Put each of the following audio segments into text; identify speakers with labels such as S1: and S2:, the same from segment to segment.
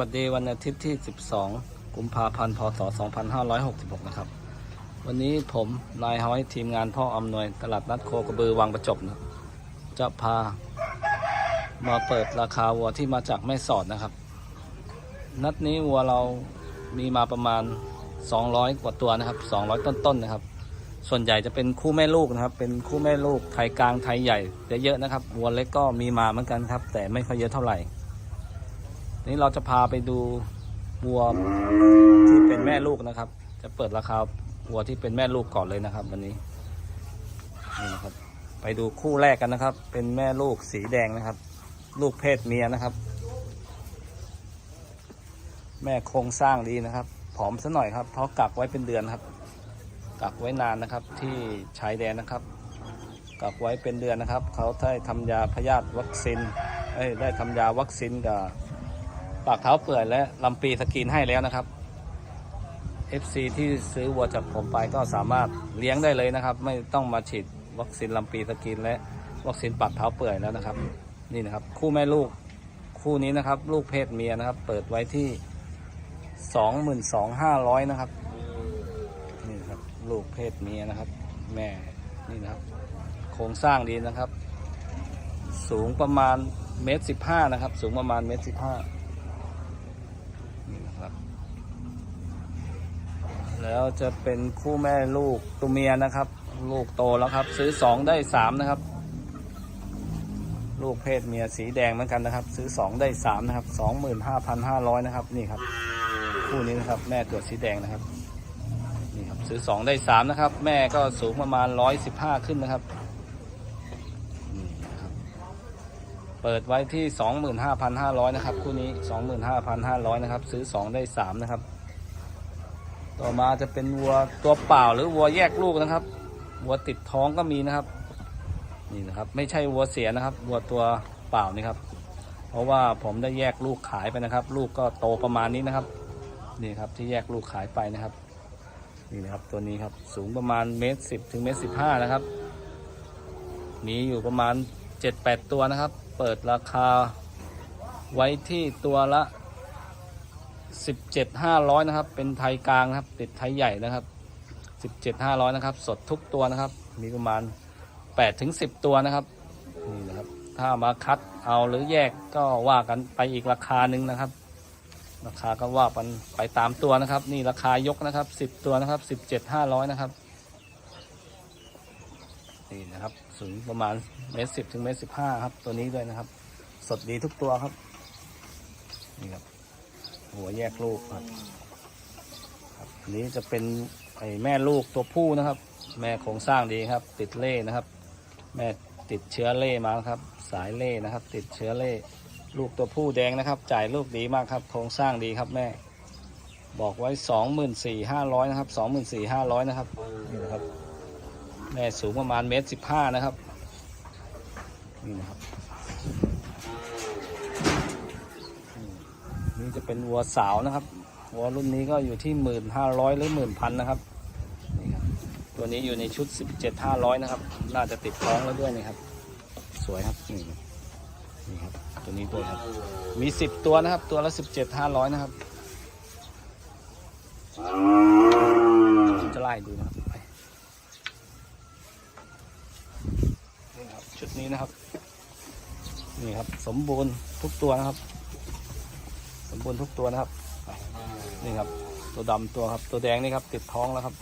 S1: วัสดีวันอาทิตย์ที่ 12 กุมภาพันธ์ พศ 2566 นะครับ วันนี้ผมนายฮอยทีมงานพ่ออำนวยตลาดนัดโคกระบือวังประจบนะจะพา มาเปิดราคาวัวที่มาจากแม่สอดนะครับ นัดนี้วัวเรามีมาประมาณ 200 กว่าตัวนะครับ 200 ต้นๆนะครับ ส่วนใหญ่จะเป็นคู่แม่ลูกนะครับ เป็นคู่แม่ลูกไทยกลางไทยใหญ่จะเยอะนะครับวัวเล็กก็มีมาเหมือนกันครับ แต่ไม่ค่อยเยอะเท่าไหร่ นี้เราจะพาไปดูวัวที่เป็นแม่ลูกนะครับ จะเปิดราคาวัวที่เป็นแม่ลูกก่อนเลยนะครับ วันนี้นี่นะครับ ไปดูคู่แรกกันนะครับ เป็นแม่ลูกสีแดงนะครับ ลูกเพศเมียนะครับ แม่โครงสร้างดีนะครับ ผอมซะหน่อยครับ เพราะกักไว้เป็นเดือนครับ กักไว้นานนะครับ ที่ชายแดนนะครับ กักไว้เป็นเดือนนะครับ เขาได้ทำยาพยาธิวัคซีนเอ้ได้ทำยาวัคซีนกับ ปากเท้าเปื่อยและลำปีสกรีนให้แล้วนะครับ FC ที่ซื้อวัวจากผมไปก็สามารถเลี้ยงได้เลยนะครับ ไม่ต้องมาฉีดวัคซีนลำปีสกรีนและวัคซีนปากเท้าเปื่อยแล้วนะครับ นี่นะครับ คู่แม่ลูกคู่นี้นะครับ ลูกเพศเมียนะครับ เปิดไว้ที่22,500นะครับ นี่นครับ ลูกเพศเมียนะครับ แม่นี่นะครับ โครงสร้างดีนะครับ สูงประมาณเมตรสิบห้านะครับ สูงประมาณเมตรสิบห้า นี่นะครับ แล้วจะเป็นคู่แม่ลูกตัวเมียนะครับ ลูกโตแล้วครับ ซื้อสองได้สามนะครับ ลูกเพศเมียสีแดงเหมือนกันนะครับ ซื้อสองได้สามนะครับสองหมื่นห้าพันห้าร้อยนะครับนี่ครับ คู่นี้นะครับ แม่ตัวสีแดงนะครับนี่ครับซื้อสองได้สามนะครับ แม่ก็สูงประมาณร้อยสิบห้าขึ้นนะครับนี่นะครับเปิดไว้ที่ 25,500 นะครับ คู่นี้ 25,500 นะครับ ซื้อ 2 ได้ 3 นะครับ ต่อมาจะเป็นวัวตัวเปล่าหรือวัวแยกลูกนะครับ วัวติดท้องก็มีนะครับ นี่นะครับ ไม่ใช่วัวเสียนะครับ วัวตัวเปล่านี่ครับ เพราะว่าผมได้แยกลูกขายไปนะครับ ลูกก็โตประมาณนี้นะครับ นี่ครับที่แยกลูกขายไปนะครับ นี่นะครับตัวนี้ครับสูงประมาณเมตรสิบถึงเมตรสิบห้านะครับ มีอยู่ประมาณ7-8ตัวนะครับ เปิดราคาไว้ที่ตัวละ 17,500นะครับ เป็นไทยกลางนะครับ ติดไทยใหญ่นะครับ17,500นะครับ สดทุกตัวนะครับ มีประมาณ8-10ตัวนะครับนี่นะครับ ถ้ามาคัดเอาหรือแยกก็ว่ากันไปอีกราคาหนึ่งนะครับ ราคาก็ว่ากันไปตามตัวนะครับ นี่ราคายกนะครับ10ตัวนะครับ17,500นะครับนี่นะครับสูงประมาณเมตรสิบถึงเมตรสิบห้าครับ ตัวนี้ด้วยนะครับ สดดีทุกตัวครับนี่ครับ หัวแยกลูกครับครับอันนี้จะเป็นไอ้แม่ลูกตัวผู้นะครับ แม่โครงสร้างดีครับ ติดเล่นะครับ แม่ติดเชื้อเล่มาครับ สายเล่นะครับ ติดเชื้อเล่ลูกตัวผู้แดงนะครับ จ่ายลูกดีมากครับ โครงสร้างดีครับแม่ บอกไว้สองหมื่นสี่ห้าร้อยนะครับสองหมื่นสี่ห้าร้อยนะครับนี่นะครับ แม่สูงประมาณเมตรสิบห้านะครับนี่นะครับ จะเป็นวัวสาวนะครับวัวรุ่นนี้ก็อยู่ที่หมื่นห้าร้อยหรือหมื่นพันนะครับนี่ครับ ตัวนี้อยู่ในชุดสิบเจ็ดห้าร้อยนะครับ น่าจะติดท้องแล้วด้วยนะครับ สวยครับนี่นี่ครับตัวนี้ด้วยครับ มีสิบตัวนะครับ ตัวละสิบเจ็ดห้าร้อยนะครับจะไล่ดูนะครับนี่ครับชุดนี้นะครับ นี่ครับ สมบูรณ์ทุกตัวนะครับ มบูรณ์ทุกตัวนะครับ นี่ครับ ตัวดำตัวครับ ตัวแดงนี่ครับ ติดท้องแล้วครับ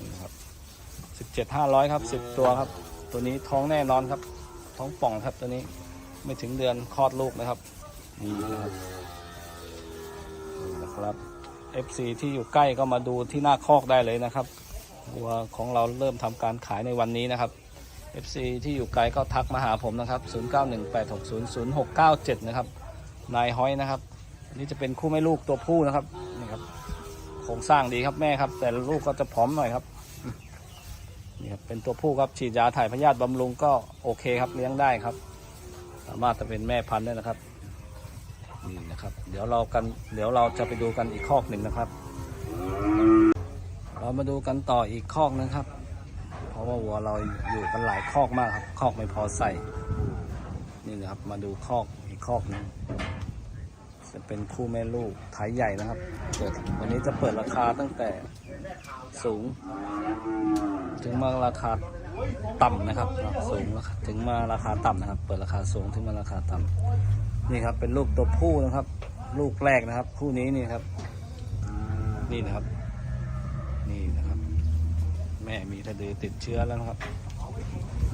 S1: นี่ครับสิบเจ็ดห้าร้อยครับสิบตัวครับ ตัวนี้ท้องแน่นอนครับ ท้องป่องครับตัวนี้ไม่ถึงเดือนคลอดลูกนะครับนี่นะครับนี่นะครับ FC ที่อยู่ใกล้ก็มาดูที่หน้าคอกได้เลยนะครับวัวของเราเริ่มทำการขายในวันนี้นะครับ FC ที่อยู่ไกลก็ทักมาหาผมนะครับ 0918600697 นะครับ นายฮ้อยนะครับนี่จะเป็นคู่แม่ลูกตัวผู้นะครับนี่ครับโครงสร้างดีครับแม่ครับ แต่ลูกก็จะผอมหน่อยครับนี่ครับเป็นตัวผู้ครับฉีดยาถ่ายพยาธิบำรุงก็โอเคครับเลี้ยงได้ครับ สามารถจะเป็นแม่พันธุ์ได้นะครับนี่นะครับ เดี๋ยวเรากันเดี๋ยวเราจะไปดูกันอีกคอกหนึ่งนะครับ เรามาดูกันต่ออีกคอกนึงครับ เพราะว่าวัวเราอยู่กันหลายคอกมากครับคอกไม่พอใส่นี่นะครับมาดูคอกอีกคอกหนึง จะเป็นคู่แม่ลูกไทยใหญ่นะครับเปิดวันนี้จะเปิดราคาตั้งแต่สูง ถึงมาราคาต่ำนะครับสูงถึงมาราคาต่ำนะครับ เปิดราคาสูงถึงมาราคาต่ำนี่ครับเป็นลูกตัวผู้นะครับ ลูกแรกนะครับ คู่นี้นี่ครับ นี่นะครับ นี่นะครับ แม่มีทะดือติดเชื้อแล้วนะครับ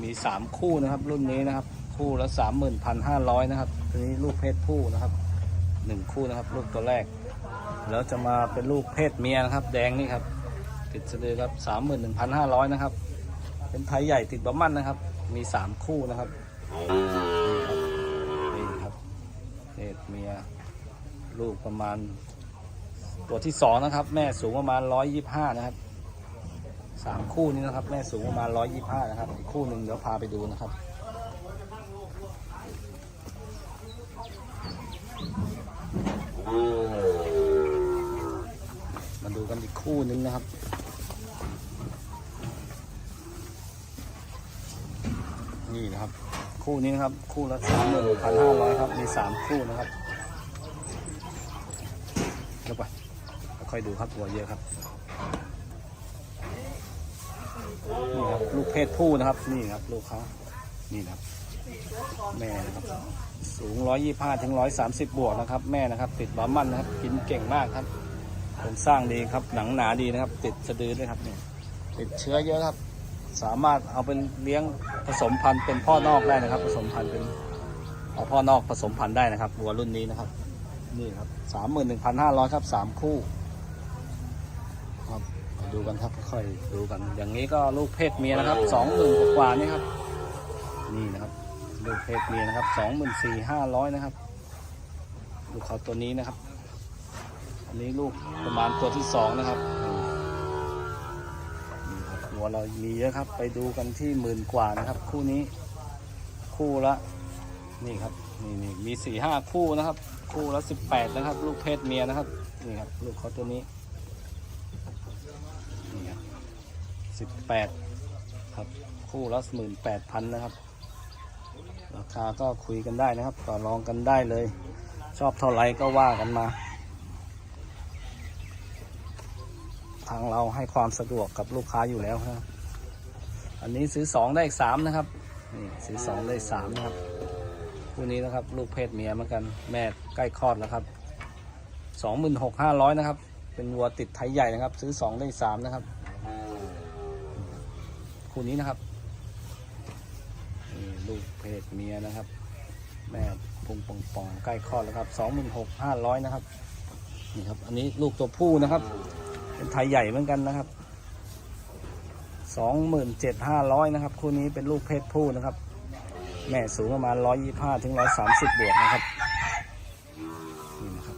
S1: มีสามคู่นะครับ รุ่นนี้นะครับ คู่ละสามหมื่นพันห้าร้อยนะครับตัวนี้ลูกเพศผู้นะครับ หนึ่งคู่นะครับ ลูกตัวแรก แล้วจะมาเป็นลูกเพศเมียนะครับ แดงนี่ครับ ติดสะดือครับสามหมื่นหนึ่งพันห้าร้อยนะครับ เป็นไทยใหญ่ติดบะมันนะครับ มีสามคู่นะครับนี่ครับนี่ครับเพศเมียลูกประมาณ ตัวที่สองนะครับ แม่สูงประมาณร้อยยี่ห้านะครับสามคู่นี้นะครับ แม่สูงประมาณร้อยยี่ห้านะครับ คู่หนึ่งเดี๋ยวพาไปดูนะครับ มาดูกันอีกคู่หนึงนะครับ นี่นะครับ คู่นี้นะครับ คู่ละสามหมื่นพันห้าร้อยครับ มีสามคู่นะครับเดี๋ยวไปค่อยดูครับตัวเยอะครับนี่ครับ ลูกเพศผู้นะครับ นี่ครับ ลูกเขานี่นะครับ แม่นะครับ สูง 125 ถึง 130 บวกนะครับ แม่นะครับ ติดบามันนะครับ กินเก่งมากครับโครงสร้างดีครับ หนังหนาดีนะครับ ติดสะดือด้วยครับเนี่ยติดเชื้อเยอะครับ สามารถเอาเป็นเลี้ยงผสมพันธุ์เป็นพ่อนอกได้นะครับ ผสมพันธุ์เป็นเอาพ่อนอกผสมพันธุ์ได้นะครับวัวรุ่นนี้นะครับ นี่ครับสามหมื่นหนึ่งพันห้าร้อยครับสามคู่ครับดูกันครับค่อยๆดูกัน อย่างนี้ก็ลูกเพศเมียนะครับสองหมื่นกว่านี่ครับ นี่นะครับ ลูกเพศเมียนะครับสองหมื่นสี่ห้าร้อยนะครับ ลูกเขาตัวนี้นะครับ อันนี้ลูกประมาณตัวที่สองนะครับหัวเรามีเยอะครับ ไปดูกันที่หมื่นกว่านะครับ คู่นี้คู่ละนี่ครับนี่นี่มีสี่ห้าคู่นะครับ คู่ละสิบแปดนะครับ ลูกเพศเมียนะครับนี่ครับลูกเขาตัวนี้นี่ครับสิบแปดครับ คู่ละหมื่นแปดพันนะครับ ราคาก็คุยกันได้นะครับ ต่อรองกันได้เลย ชอบเท่าไรก็ว่ากันมา ทางเราให้ความสะดวกกับลูกค้าอยู่แล้วครับ อันนี้ซื้อสองได้อีกสามนะครับ นี่ซื้อสองได้สามนะครับ คู่นี้นะครับ ลูกเพศเมียเหมือนกัน แม่ใกล้คลอดแล้วครับสองหมื่นหกห้าร้อยนะครับ เป็นวัวติดไทยใหญ่นะครับ ซื้อสองได้สามนะครับ คู่นี้นะครับ ลูกเพศเมียนะครับ แม่พุงปองปองๆใกล้คลอดแล้วครับสองหมื่นหกห้าร้อยนะครับนี่ครับ อันนี้ลูกตัวผู้นะครับ เป็นไทยใหญ่เหมือนกันนะครับสองหมื่นเจ็ดห้าร้อยนะครับ คู่นี้เป็นลูกเพศผู้นะครับ แม่สูงประมาณร้อยยี่ห้าถึงร้อยสามสิบบวกนะครับนี่นะครับ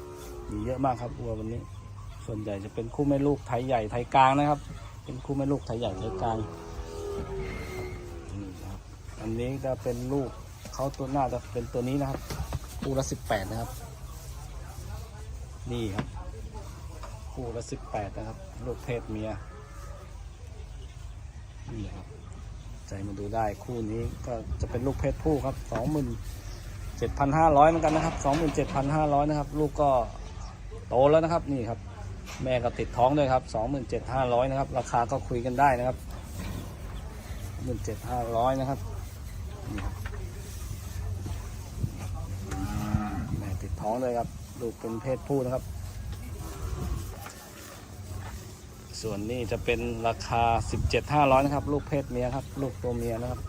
S1: มีเยอะมากครับวัววันนี้ ส่วนใหญ่จะเป็นคู่แม่ลูกไทยใหญ่ไทยกลางนะครับ เป็นคู่แม่ลูกไทยใหญ่ไทยกลาง อันนี้จะเป็นลูกเขาตัวหน้าจะเป็นตัวนี้นะครับคู่ละสิบแปดนะครับ นี่ครับ คู่ละสิบแปดนะครับ ลูกเพศเมียนี่ครับใจมาดูได้คู่นี้ก็จะเป็นลูกเพศผู้ครับสองหมื่นเจ็ดพันห้าร้อยเหมือนกันนะครับสองหมื่นเจ็ดพันห้าร้อยนะครับ ลูกก็โตแล้วนะครับนี่ครับ แม่ก็ติดท้องด้วยครับสองหมื่นเจ็ดห้าร้อยนะครับ ราคาก็คุยกันได้นะครับหมื่นเจ็ดห้าร้อยนะครับนี่ครับ แม่ติดท้องเลยครับ ลูกเป็นเพศผู้นะครับ ส่วนนี้จะเป็นราคา 17,500 นะครับ ลูกเพศเมียครับ ลูกตัวเมียนะครับ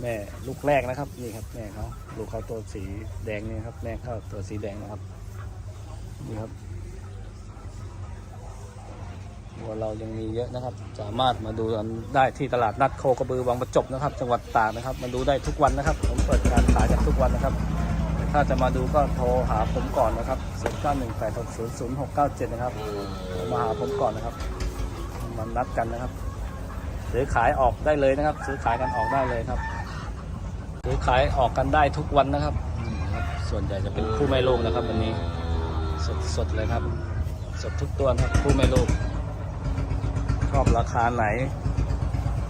S1: แม่ลูกแรกนะครับ นี่ครับแม่เขาลูกเขาตัวสีแดงนี่ครับ แม่เขาตัวสีแดงนะครับ นี่ครับ วัวเรายังมีเยอะนะครับ สามารถมาดูได้ที่ตลาดนัดโคกระบือบางประจบนะครับ จังหวัดตากนะครับ มาดูได้ทุกวันนะครับ ผมเปิดการขายกันทุกวันนะครับ ถ้าจะมาดูก็โทรหาผมก่อนนะครับ0 9 1 8 6 0 0 6 9 7นะครับ มาหาผมก่อนนะครับมานัดกันนะครับ ซื้อขายออกได้เลยนะครับ ซื้อขายกันออกได้เลยครับ ซื้อขายออกกันได้ทุกวันนะครับ ส่วนใหญ่จะเป็นคู่แม่โลกนะครับวันนี้ สดสดเลยครับ สดทุกตัวครับคู่แม่โลก อบราคาไหน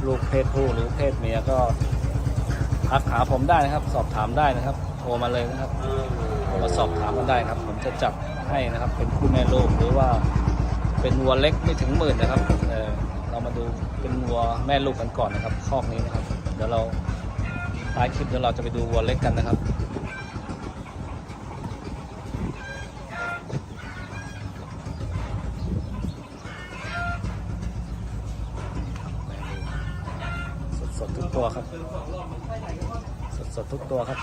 S1: ลูกเพศผู้หรือเพศเมียก็ทักหาผมได้นะครับ สอบถามได้นะครับ โทรมาเลยนะครับโทรมาสอบถามกันได้ครับ ผมจะจับให้นะครับ เป็นคู่แม่ลูกหรือว่าเป็นวัวเล็กไม่ถึงหมื่นนะครับเเรามาดูเป็นวัวแม่ลูกกันก่อนนะครับคอกนี้นะครับ เดี๋ยวเราท้ายคลิปเดี๋ยวเราจะไปดูวัวเล็กกันนะครับ ตัวครับ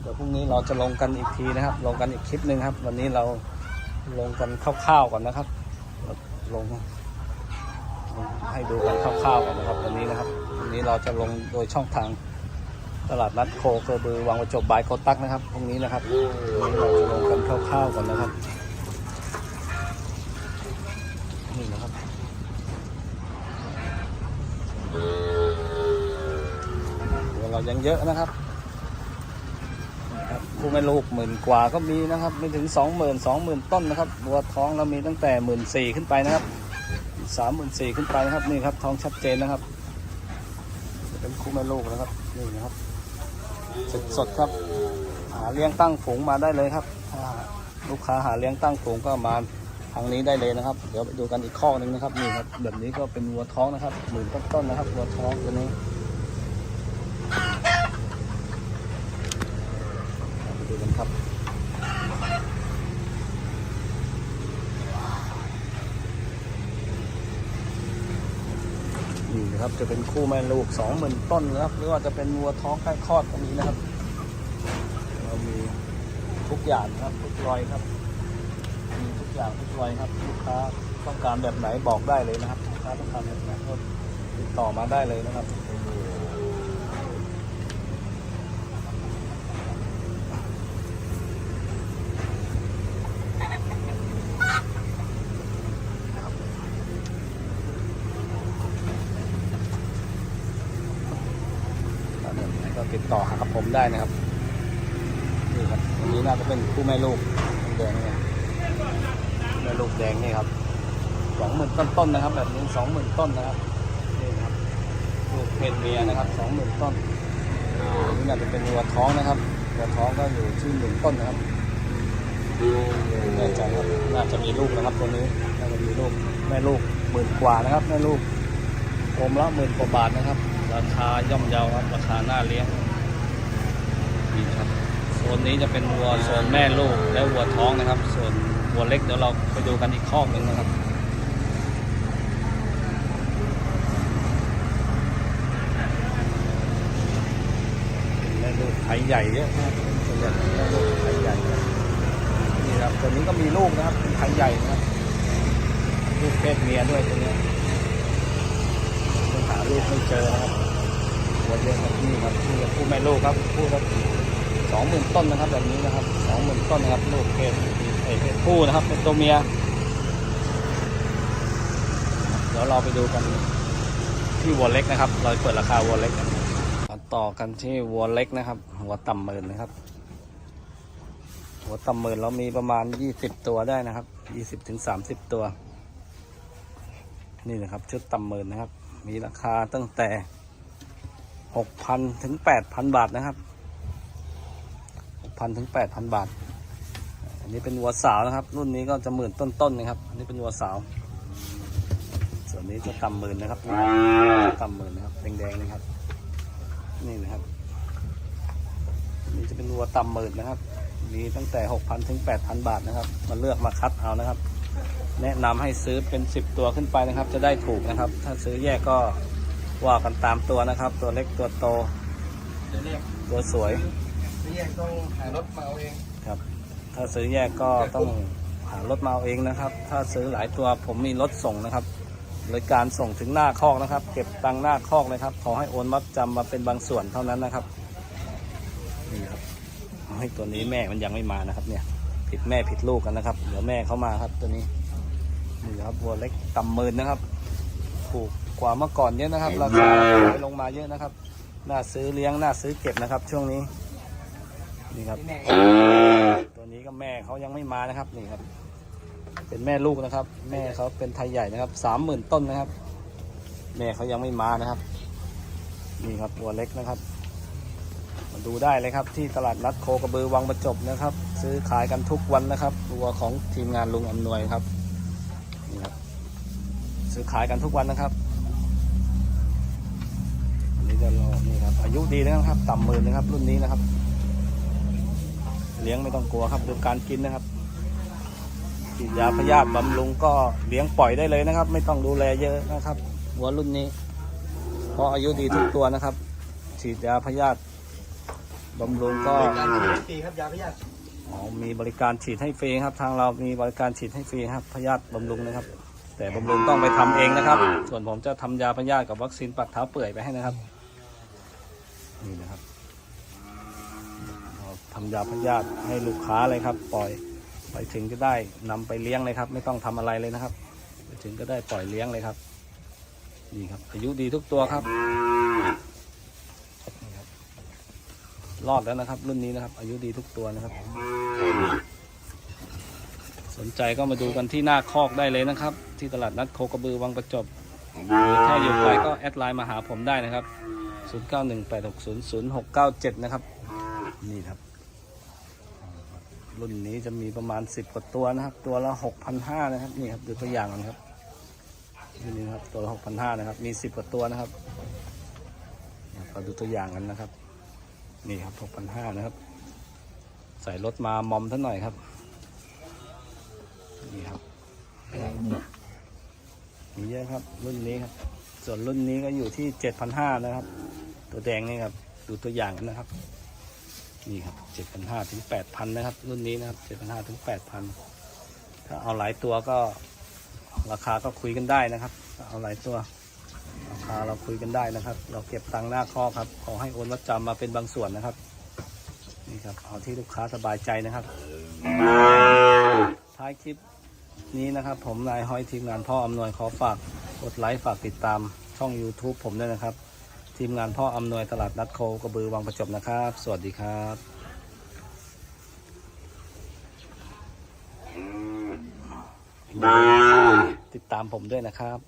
S1: เดี๋ยวพรุ่งนี้เราจะลงกันอีกทีนะครับ ลงกันอีกคลิปหนึ่งครับ วันนี้เราลงกันคร่าวๆก่อนนะครับ ลงให้ดูกันคร่าวๆก่อนนะครับวันนี้นะครับ นี้เราจะลงโดยช่องทางตลาดนัดโคกร์บือวังประจบบายโคตักนะครับ พรุ่งนี้นะครับวันนี้เราจะลงกันคร่าวๆก่อนนะครับ นี่นะครับเรายังเยอะนะครับครับคู่แม่ลูกหมื่นกว่าก็มีนะครับไม่ถึงสองหมื่นสองหมื่นต้นนะครับวัวท้องเรามีตั้งแต่หมื่นสี่ขึ้นไปนะครับสามหมื่นสี่ขึ้นไปนะครับนี่ครับท้องชัดเจนนะครับ ลูกแลูกนะครับนี่นะครับสดสดครับ หาเลี้ยงตั้งฝูงมาได้เลยครับถ้าลูกค้าหาเลี้ยงตั้งฝูงก็มาทางนี้ได้เลยนะครับ เดี๋ยวไปดูกันอีกข้อหนึ่งนะครับนี่ครับแบบนี้ก็เป็นวัวท้องนะครับหมื่นต้นๆนะครับวัวท้องตัวนี้ไปดูกันครับ นะครับ จะเป็นคู่แม่ลูกสองหมื่นต้นนะครับ หรือว่าจะเป็นวัวท้องใกล้คลอดก็มีนะครับ เรามีทุกอย่างนะครับ ทุกรอยครับ มีทุกอย่างทุกรอยครับลูกค้าต้องการแบบไหนบอกได้เลยนะครับลูกค้าต้องการแบบไหนก็ติดต่อมาได้เลยนะครับ ถ้าแบบไหนก็ ต่อหากับผมได้นะครับนี่ครับอันนี้น่าจะเป็นคู่แม่ลูกแดงเนี่ยแม่ลูกแดงนี่ครับสองหมื่นต้นๆนะครับ แบบนี้สองหมื่นต้นนะครับนี่ครับลูกเพศเมียนะครับสองหมื่นต้นนนี่น่าจะเป็นวัวท้องนะครับวัวท้องก็อยู่ที่หมื่นต้นนะครับแน่ใจครับน่าจะมีลูกนะครับตัวนี้น่าจะมีลูกแม่ลูกหมื่นกว่านะครับแม่ลูกโอมละหมื่นกว่าบาทนะครับ ราคาย่อมเยาครับราคาน่าเลี้ยงีครับโซนนี้จะเป็นวัวโซนแม่ลูกและวัวท้องนะครับ ส่วนวัวเล็กเดี๋ยวเราไปดูกันอีกข้อหนึ่งนะครับแม่ลูกไทยใหญ่เยอะนะครับส่วนใหญ่เนแม่ลูกไทยใหญ่นี่ครับตัวนี้ก็มีลูกนะครับเป็นไทยใหญ่นะครับลูกเพศเมียด้วยตัวนี้ยังหาลูกไม่เจอนะครับหัวเยอะครับนี่ครับนี่ครับคู่แม่ลูกครับคู่ละ สองหมื่นต้นนะครับแบบนี้นะครับสองหมื่นต้นนะครับลูกเพศเอ้ยเพศผู้นะครับ เป็นตัวเมีย เดี๋ยวเราไปดูกันที่วัวเล็กนะครับ เราเปิดราคาวัวเล็กกันมาต่อกันที่วัวเล็กนะครับ หัวต่ำหมื่นนะครับ หัวต่ำหมื่นเรามีประมาณยี่สิบตัวได้นะครับยี่สิบถึงสามสิบตัว นี่นะครับชุดต่ำหมื่นนะครับ มีราคาตั้งแต่หกพันถึงแปดพันบาทนะครับ พันถึงแปดพันบาท อันนี้เป็นวัวสาวนะครับ รุ่นนี้ก็จะหมื่นต้นๆนะครับ อันนี้เป็นวัวสาว ส่วนนี้จะต่ำหมื่นนะครับต่ำหมื่นนะครับแดงๆนะครับ นี่นะครับนนี้จะเป็นวัวต่ำหมื่นนะครับ มีตั้งแต่หกพันถึงแปดพันบาทนะครับ มาเลือกมาคัดเอานะครับ แนะนำให้ซื้อเป็น10ตัวขึ้นไปนะครับ จะได้ถูกนะครับ ถ้าซื้อแยกก็ว่ากันตามตัวนะครับ ตัวเล็กตัวโตตัวสวย
S2: จะเรียกต้องหารถมาเอาเอง
S1: ครับ ถ้าซื้อแยกก็ต้องหารถมาเอาเองนะครับ ถ้าซื้อหลายตัวผมมีรถส่งนะครับบริการส่งถึงหน้าคอกนะครับ เก็บตังหน้าคอกเลยครับ ขอให้โอนมัดจำมาเป็นบางส่วนเท่านั้นนะครับนี่ครับให้ตัวนี้แม่มันยังไม่มานะครับ เนี่ย ผิดแม่ผิดลูกกันนะครับเดี๋ยวแม่เข้ามาครับตัวนี้นี่ครับวัวเล็กต่ำหมื่นนะครับ ถูกกว่าเมื่อก่อนเยอะนะครับราคาน้อยลงมาเยอะนะครับ น่าซื้อเลี้ยงน่าซื้อเก็บนะครับ ช่วงนี้ นี่ครับ
S2: ที่แม่
S1: ตัวนี้ก็แม่เขายังไม่มานะครับนี่ครับ เป็นแม่ลูกนะครับ แม่เขาเป็นไทยใหญ่นะครับสามหมื่นต้นนะครับ แม่เขายังไม่มานะครับ นี่ครับตัวเล็กนะครับมาดูได้เลยครับที่ตลาดนัดโคกระบือวังประจบนะครับ ซื้อขายกันทุกวันนะครับตัวของทีมงานลุงอำนวยครับนี่ครับ ซื้อขายกันทุกวันนะครับอันนี้จะรอนี่ครับอายุดีนะครับ ต่ำหมื่นนะครับ รุ่นนี้นะครับ เลี้ยงไม่ต้องกลัวครับดูการกินนะครับฉีดยาพยาธิบำรุงก็เลี้ยงปล่อยได้เลยนะครับ ไม่ต้องดูแลเยอะนะครับวัวรุ่นนี้ เพราะอายุดีทุกตัวนะครับ ฉีดยาพยาธิบำรุงก็
S2: บริการฉีดฟรีครับยาพยาธิ
S1: อ๋อมีบริการฉีดให้ฟรีครับ ทางเรามีบริการฉีดให้ฟรีครับพยาธิบำรุงนะครับ แต่บำรุงต้องไปทำเองนะครับ ส่วนผมจะทำยาพยาธิกับวัคซีนปักเท้าเปื่อยไปให้นะครับนี่นะครับเรา ทำยาพยาธิให้ลูกค้าเลยครับ ปล่อยไปถึงก็ได้นำไปเลี้ยงเลยครับ ไม่ต้องทำอะไรเลยนะครับไปถึงก็ได้ปล่อยเลี้ยงเลยครับนี่ครับ อายุดีทุกตัวครับนี่ครับรอดแล้วนะครับ รุ่นนี้นะครับ อายุดีทุกตัวนะครับ สนใจก็มาดูกันที่หน้าคอกได้เลยนะครับ ที่ตลาดนัดโคกระบือวังประจบหรือถ้าอยู่ไกลก็แอดไลน์มาหาผมได้นะครับ 0918600697 นะครับ นี่ครับ รุ่นนี้จะมีประมาณ10กว่าตัวนะครับ ตัวละ6,500นห้านะครับนี่ครับดูตัวอย่างกันครับนนี้นะครับตัวละ6,500นห้านะครับ มี10กว่าตัวนะครับเราดูตัวอย่างกันนะครับ นี่ครับ6,500นห้านะครับ ใส่รถมามอมท่านหน่อยครับ นี่ครับมีเยอะครับรุ่นนี้ครับ ส่วนรุ่นนี้ก็อยู่ที่เจ็ดพันห้านะครับ ตัวแดงนี่ครับ ดูตัวอย่างกันนะครับ นี่ครับเจ็ดพันห้าถึงแปดพันนะครับ รุ่นนี้นะครับเจ็ดพันห้าถึงแปดพันถ้าเอาหลายตัวก็ราคาก็คุยกันได้นะครับ เอาหลายตัว ราคาเราคุยกันได้นะครับ เราเก็บตังค์หน้าข้อครับ ขอให้โอนมัดจำมาเป็นบางส่วนนะครับ นี่ครับ เอาที่ลูกค้าสบายใจนะครับ ท้ายคลิปนี้นะครับ ผมนายห้อยทีมงานพ่ออำนวยขอฝากกดไลค์ฝากติดตามช่อง YouTube ผมด้วยนะครับ ทีมงานพ่ออำนวยตลาดนัดโคกระบือวังประจบนะครับ สวัสดีครับติดตามผมด้วยนะครับ